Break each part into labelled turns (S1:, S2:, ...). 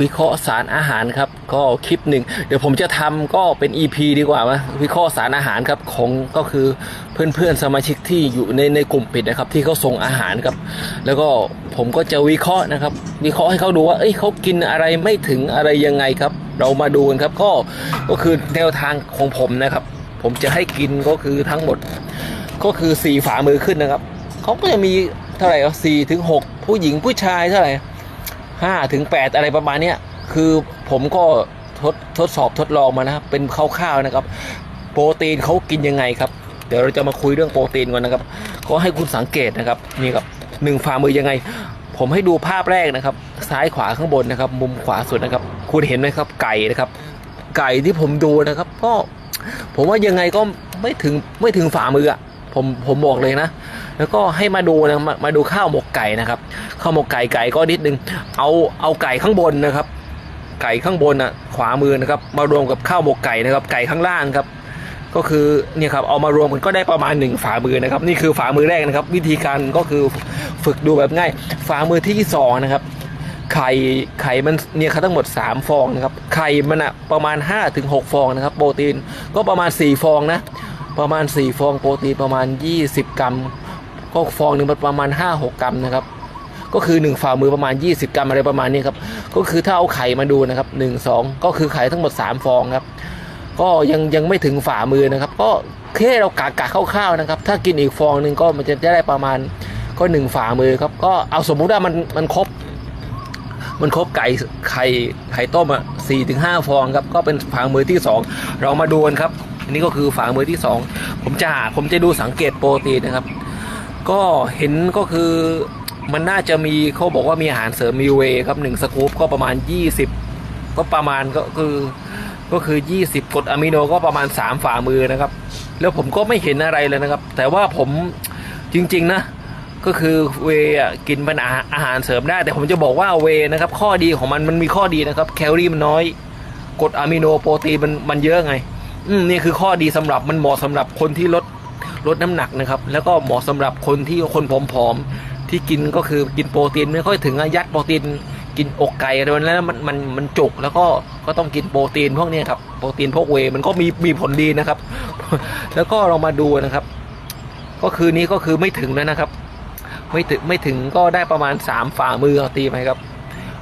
S1: วิเคราะห์สารอาหารครับ ก็คลิปหนึ่งเดี๋ยวผมจะทำก็เป็น EP ดีกว่าวะวิเคราะห์สารอาหารครับของก็คือเพื่อนๆสมาชิกที่อยู่ในในกลุ่มปิดนะครับ ที่เขาส่งอาหารครับ แล้วก็ผมก็จะวิเคราะห์นะครับ วิเคราะห์ให้เขาดูว่าเอ้ยเขากินอะไรไม่ถึงอะไรยังไงครับ เรามาดูกันครับก็ก็คือแนวทางของผมนะครับ ผมจะให้กินก็คือทั้งหมด ก็คือสี่ฝ่ามือขึ้นนะครับเขาก็จะมีเท่าไหร่สี่ถึงหกผู้หญิงผู้ชายเท่าไหร่ ห้าถึงแปดอะไรประมาณเนี้ยคือผมก็ทดทดสอบทดลองมานะครับ เป็นคร่าวๆนะครับ โปรตีนเขากินยังไงครับ เดี๋ยวเราจะมาคุยเรื่องโปรตีนก่อนนะครับ ก็ให้คุณสังเกตนะครับนี่ครับหนึ่งฝ่ามือยังไง ผมให้ดูภาพแรกนะครับ ซ้ายขวาข้างบนนะครับ มุมขวาสุดนะครับ คุณเห็นไหมครับ ไก่นะครับ ไก่ที่ผมดูนะครับ ก็ผมว่ายังไงก็ไม่ถึงไม่ถึงฝ่ามืออะ ผมผมบอกเลยนะ แล้วก็ให้มาดูนะมามาดูข้าวหมกไก่นะครับ ข้าวหมกไก่ไก่ก็นิดนึง เอาเอาไก่ข้างบนนะครับ ไก่ข้างบนอะขวามือนะครับ มารวมกับข้าวหมกไก่นะครับ ไก่ข้างล่างครับ ก็คือเนี่ยครับเอามารวมกันก็ได้ประมาณหนึ่งฝ่ามือนะครับ นี่คือฝ่ามือแรกนะครับ วิธีการก็คือฝึกดูแบบง่าย ฝ่ามือที่สองนะครับไข่ไข่มันเนี่ยครับทั้งหมด 3 ฟองนะครับไข่มันอะประมาณ5ถึง6ฟองนะครับ โปรตีนก็ประมาณ 4 ฟองนะ ประมาณ 4 ฟองโปรตีนประมาณ 20 กรัม ก็ฟองหนึ่งมันประมาณ 5-6 กรัมนะครับ ก็คือ 1 ฝ่ามือประมาณ 20 กรัมอะไรประมาณนี้ครับ ก็คือถ้าเอาไข่มาดูนะครับ 1 2 ก็คือไข่ทั้งหมด 3 ฟองครับ ก็ยังยังไม่ถึงฝ่ามือนะครับ ก็แค่เรากะกะคร่าวๆนะครับ ถ้ากินอีกฟองหนึ่งก็มันจะได้ประมาณก็หนึ่งฝ่ามือครับ ก็เอาสมมุติว่ามันมันครบมันครบไก่ไข่ไข่ต้มอะสี่ถึงห้าฟองครับ ก็เป็นฝ่ามือที่สองเรามาดูกันครับ นนี้ก็คือฝ่ามือที่สองผมจะหาผมจะดูสังเกตโปรตีนนะครับ ก็เห็นก็คือมันน่าจะมีเขาบอกว่ามีอาหารเสริมมีเวครับหนึ่งสกู๊ปก็ประมาณ 20 ก็ประมาณก็คือก็คือ 20กรดอะมิโนก็ประมาณ 3 ฝ่ามือนะครับ แล้วผมก็ไม่เห็นอะไรเลยนะครับ แต่ว่าผมจริง ๆ นะ ก็คือเวอินเป็นอาหารเสริมได้ แต่ผมจะบอกว่าเวนะครับ ข้อดีของมันมันมีข้อดีนะครับ แคลอรี่มันน้อยกรดอะมิโนโปรตีนมันมันเยอะไง อืมนี่คือข้อดีสำหรับมันเหมาะสำหรับคนที่ลดลดน้ำหนักนะครับ แล้วก็เหมาะสำหรับคนที่คนผอมๆที่กินก็คือกินโปรตีนไม่ค่อยถึงอะยัดโปรตีนกินอกไก่อะไรนั้นแล้วมันมันมันจุกแล้วก็ก็ต้องกินโปรตีนพวกนี้ครับโปรตีนพวกเวมันก็มีมีผลดีนะครับ แล้วก็เรามาดูนะครับ ก็คือนี้ก็คือไม่ถึงแล้วนะครับ ไม่ถึงไม่ถึงก็ได้ประมาณ 3 ฝ่ามือเอาตีไหมครับ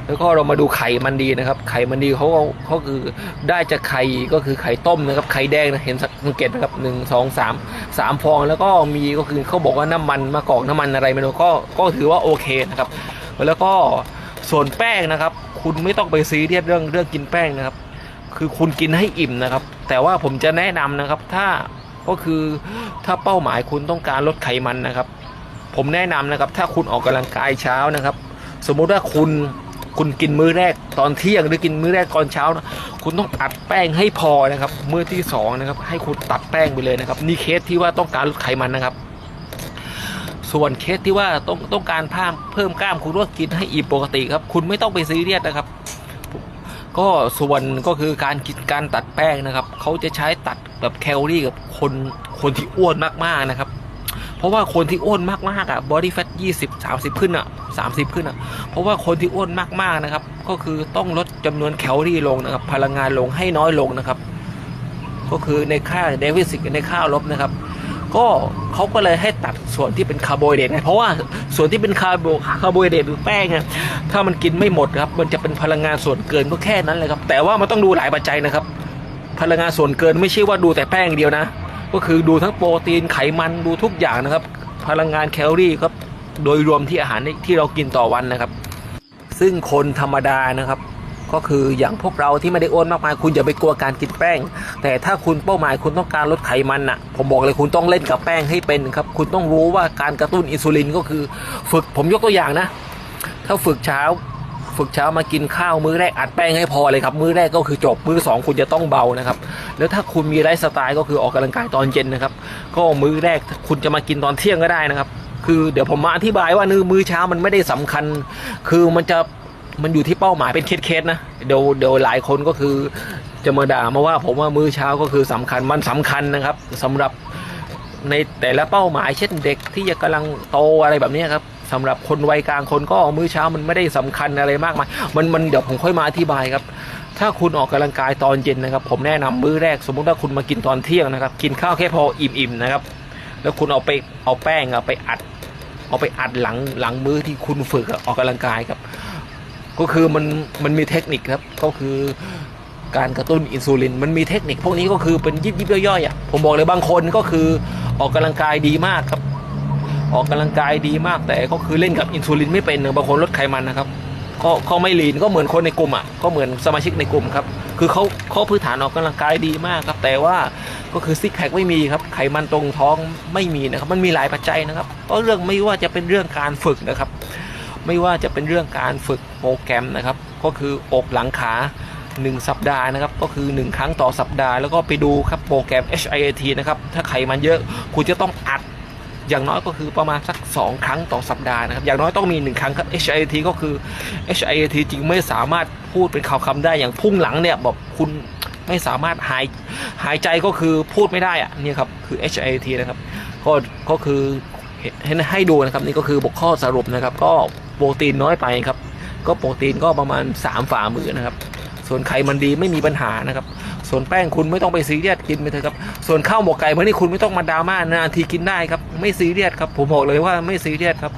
S1: แล้วก็เรามาดูไข่มันดีนะครับ ไข่มันดีเขาเขาคือได้จากไข่ก็คือไข่ต้มนะครับ ไข่แดงนะเห็นสังเกตนะครับหนึ่งสองสามสามฟองแล้วก็มีก็คือเขาบอกว่าน้ำมันมะกอกน้ำมันอะไรไม่รู้ก็ก็ถือว่าโอเคนะครับ แล้วก็ส่วนแป้งนะครับ คุณไม่ต้องไปซีเรียสเรื่องเรื่องกินแป้งนะครับ คือคุณกินให้อิ่มนะครับ แต่ว่าผมจะแนะนำนะครับ ถ้าก็คือถ้าเป้าหมายคุณต้องการลดไขมันนะครับ ผมแนะนำนะครับ ถ้าคุณออกกำลังกายเช้านะครับ สมมุติว่าคุณ คุณกินมื้อแรกตอนเที่ยงหรือกินมื้อแรกก่อนเช้านะคุณต้องตัดแป้งให้พอนะครับมื้อที่สองนะครับให้คุณตัดแป้งไปเลยนะครับนี่เคสที่ว่าต้องการลดไขมันนะครับ ส่วนเคสที่ว่าต้องต้องการเพิ่มเพิ่มกล้ามคุณก็กินให้อิ่มปกติครับ คุณไม่ต้องไปซีเรียสนะครับ ก็ส่วนก็คือการกินการตัดแป้งนะครับเขาจะใช้ตัดแบบแคลอรี่กับคนคนที่อ้วนมากๆนะครับ เพราะว่าคนที่อ้วนมากๆอะ body fat 20 30ขึ้นอะ30ขึ้นอะ เพราะว่าคนที่อ้วนมากๆนะครับ ก็คือต้องลดจำนวนแคลอรี่ลงนะครับ พลังงานลงให้น้อยลงนะครับ ก็คือในค่าเดฟิซิตในค่าลบนะครับก็เขาก็เลยให้ตัดส่วนที่เป็นคาร์โบไฮเดรตไงเพราะว่าส่วนที่เป็นคาร์โบคาร์โบไฮเดรตหรือแป้งอะถ้ามันกินไม่หมดครับ มันจะเป็นพลังงานส่วนเกินก็แค่นั้นเลยครับ แต่ว่ามันต้องดูหลายปัจจัยนะครับ พลังงานส่วนเกินไม่ใช่ว่าดูแต่แป้งเดียวนะ ก็คือดูทั้งโปรตีนไขมันดูทุกอย่างนะครับ พลังงานแคลอรี่ครับ โดยรวมที่อาหารที่เรากินต่อวันนะครับ ซึ่งคนธรรมดานะครับ ก็คืออย่างพวกเราที่ไม่ได้อ้วนมากมายคุณอย่าไปกลัวการกินแป้ง แต่ถ้าคุณเป้าหมายคุณต้องการลดไขมันน่ะ ผมบอกเลยคุณต้องเล่นกับแป้งให้เป็นครับ คุณต้องรู้ว่าการกระตุ้นอินซูลินก็คือ ฝึกผมยกตัวอย่างนะ ถ้าฝึกเช้า ฝึกเช้ามากินข้าวมื้อแรกอัดแป้งให้พอเลยครับ มื้อแรกก็คือจบมื้อสองคุณจะต้องเบานะครับ แล้วถ้าคุณมีไลฟ์สไตล์ก็คือออกกำลังกายตอนเย็นนะครับ ก็มื้อแรกคุณจะมากินตอนเที่ยงก็ได้นะครับ คือเดี๋ยวผมมาอธิบายว่านื้อมื้อเช้ามันไม่ได้สำคัญ คือมันจะมันอยู่ที่เป้าหมายเป็นเคสๆนะเดี๋ยวเดี๋ยวหลายคนก็คือจะมาด่ามาว่าผมว่ามื้อเช้าก็คือสำคัญมันสำคัญนะครับสำหรับในแต่ละเป้าหมายเช่นเด็กที่จะกำลังโตอะไรแบบนี้ครับ สำหรับคนวัยกลางคนก็มื้อเช้ามันไม่ได้สำคัญอะไรมากมายมันมันเดี๋ยวผมค่อยมาอธิบายครับ ถ้าคุณออกกำลังกายตอนเย็นนะครับ ผมแนะนำมื้อแรก สมมุติว่าคุณมากินตอนเที่ยงนะครับ กินข้าวแค่พออิ่มๆนะครับ แล้วคุณเอาไปเอาแป้งอะไปอัด เอาไปอัดหลังหลังมื้อที่คุณฝึกอออกกำลังกายครับ ก็คือมันมันมีเทคนิคครับก็คือการกระตุ้นอินซูลินมันมีเทคนิคพวกนี้ก็คือเป็นยิบยิบย่อยๆอะผมบอกเลยบางคนก็คือออกกำลังกายดีมากครับ ออกกำลังกายดีมากแต่ก็คือเล่นกับอินซูลินไม่เป็นนะบางคนลดไขมันนะครับก็ก็ไม่ลีนก็เหมือนคนในกลุ่มอะก็เหมือนสมาชิกในกลุ่มครับคือเขาเขาพื้นฐานออกกำลังกายดีมากครับ แต่ว่าก็คือซิกแพคไม่มีครับไขมันตรงท้องไม่มีนะครับ มันมีหลายปัจจัยนะครับก็เรื่องไม่ว่าจะเป็นเรื่องการฝึกนะครับ ไม่ว่าจะเป็นเรื่องการฝึกโปรแกรมนะครับ ก็คืออกหลังขา 1 สัปดาห์นะครับ ก็คือ 1 ครั้งต่อสัปดาห์ แล้วก็ไปดูครับโปรแกรม HIAT นะครับถ้าไขมันเยอะคุณจะต้องอัด อย่างน้อยก็คือประมาณสัก 2 ครั้งต่อสัปดาห์นะครับ อย่างน้อยต้องมี 1 ครั้งครับ HIT ก็คือ HIT จริงไม่สามารถพูดเป็นคำคำได้อย่างพุ่งหลังเนี่ยแบอกคุณไม่สามารถหายหายใจก็คือพูดไม่ได้อะเนี่ยครับคือ HIT นะครับก็ก็คือให้ให้ดูนะครับนี่ก็คือบทข้อสรุปนะครับ ก็โปรตีนน้อยไปครับ ก็โปรตีนก็ประมาณ 3 ฝ่ามือนะครับ ส่วนไข่มันดีไม่มีปัญหานะครับ ส่วนแป้งคุณไม่ต้องไปซีเรียสกินไปเถอะครับ ส่วนข้าวหมกไก่เมื่อนี้คุณไม่ต้องมาดราม่านานทีกินได้ครับ ไม่ซีเรียสครับ ผมบอกเลยว่าไม่ซีเรียสครับ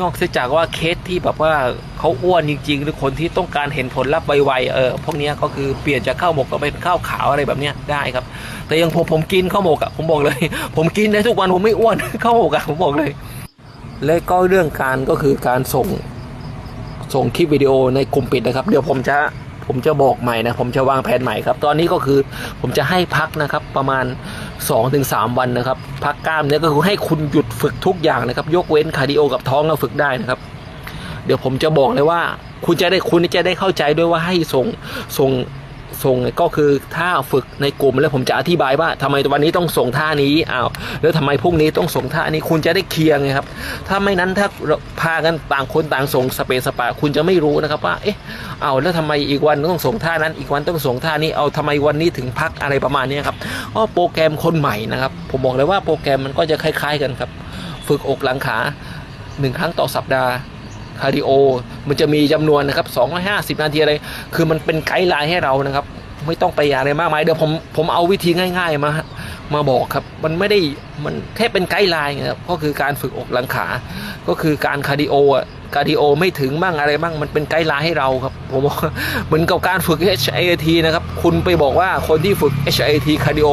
S1: นอกจากว่าเคสที่แบบว่าเขาอ้วนจริง ๆ หรือคนที่ต้องการเห็นผลลัพธ์ไวๆเออพวกนี้ก็คือเปลี่ยนจากข้าวหมกก็เป็นข้าวขาวอะไรแบบนี้ได้ครับ แต่ยังผมผมกินข้าวหมกอะผมบอกเลย ผมกินได้ทุกวันผมไม่อ้วนข้าวหมกอะผมบอกเลย และก็เรื่องการก็คือการส่ง ส่งคลิปวิดีโอในกลุ่มปิดนะครับ เดี๋ยวผมจะผมจะบอกใหม่นะ ผมจะวางแผนใหม่ครับ ตอนนี้ก็คือผมจะให้พักนะครับประมาณ 2-3 วันนะครับ พักกล้ามเนื้อก็คือให้คุณหยุดฝึกทุกอย่างนะครับ ยกเว้นคาร์ดิโอกับท้องเราฝึกได้นะครับ เดี๋ยวผมจะบอกเลยว่า คุณจะได้คุณจะได้เข้าใจด้วยว่าให้ส่งส่ง ส่งก็คือถ้าฝึกในกลุ่มแล้วผมจะอธิบายว่าทำไมวันนี้ต้องส่งท่านี้อ้าวแล้วทำไมพรุ่งนี้ต้องส่งท่านี้คุณจะได้เคลียร์ไงครับ ถ้าไม่นั้นถ้าพากันต่างคนต่างส่งสเปซสปาคุณจะไม่รู้นะครับว่าเอ๊ะเอาแล้วทำไมอีกวันต้องส่งท่านั้น อีกวันต้องส่งท่านี้เอาทำไมวันนี้ถึงพักอะไรประมาณนี้ครับก็โปรแกรมคนใหม่นะครับ ผมบอกเลยว่าโปรแกรมมันก็จะคล้าย ๆ กันครับ ฝึกอกหลังขาหนึ่งครั้งต่อสัปดาห์ คาร์ดิโอ มันจะมีจำนวนนะครับ 250 นาทีอะไร คือมันเป็นไกด์ไลน์ให้เรานะครับ ไม่ต้องไปอะไรมากมาย เดี๋ยวผมผมเอาวิธีง่าย ๆ มามาบอกครับ มันไม่ได้ มันแค่เป็นไกด์ไลน์ครับ ก็คือการฝึกอกหลังขา ก็คือการคาร์ดิโออะคาร์ดิโอไม่ถึงมั่งอะไรมั่งมันเป็นไกด์ไลน์ให้เราครับ ผมบอกเหมือนกับการฝึก HIT นะครับ คุณไปบอกว่าคนที่ฝึก HIT คาร์ดิโอ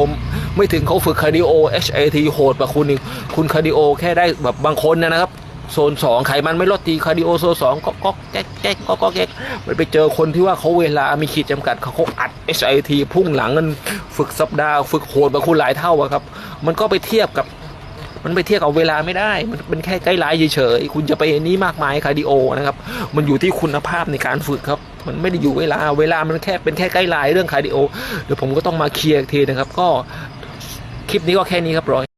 S1: ไม่ถึงเขาฝึกคาร์ดิโอ HIIT โหดกว่าคุณอีกคุณคาร์ดิโอแค่ได้แบบบางคนนะครับ โซนสองไขมันไม่ลดทีคาร์ดิโอโซนสองก็ก็แก๊กแก๊กก็ก็แก๊กมันไปเจอคนที่ว่าเขาเวลามีขีดจำกัดเขาเขาอัด HIT พุ่งหลังกันฝึกสัปดาห์ฝึกโหดกว่าคุณหลายเท่าอะครับ มันก็ไปเทียบกับมันไปเทียบกับเวลาไม่ได้ มันเป็นแค่ไกด์ไลน์เฉยๆ คุณจะไปนี้มากมายคาร์ดิโอนะครับ มันอยู่ที่คุณภาพในการฝึกครับ มันไม่ได้อยู่เวลา เวลามันแค่เป็นแค่ไกด์ไลน์เรื่องคาร์ดิโอ เดี๋ยวผมก็ต้องมาเคลียร์อีกทีนะครับ ก็คลิปนี้ก็แค่นี้ครับร้อย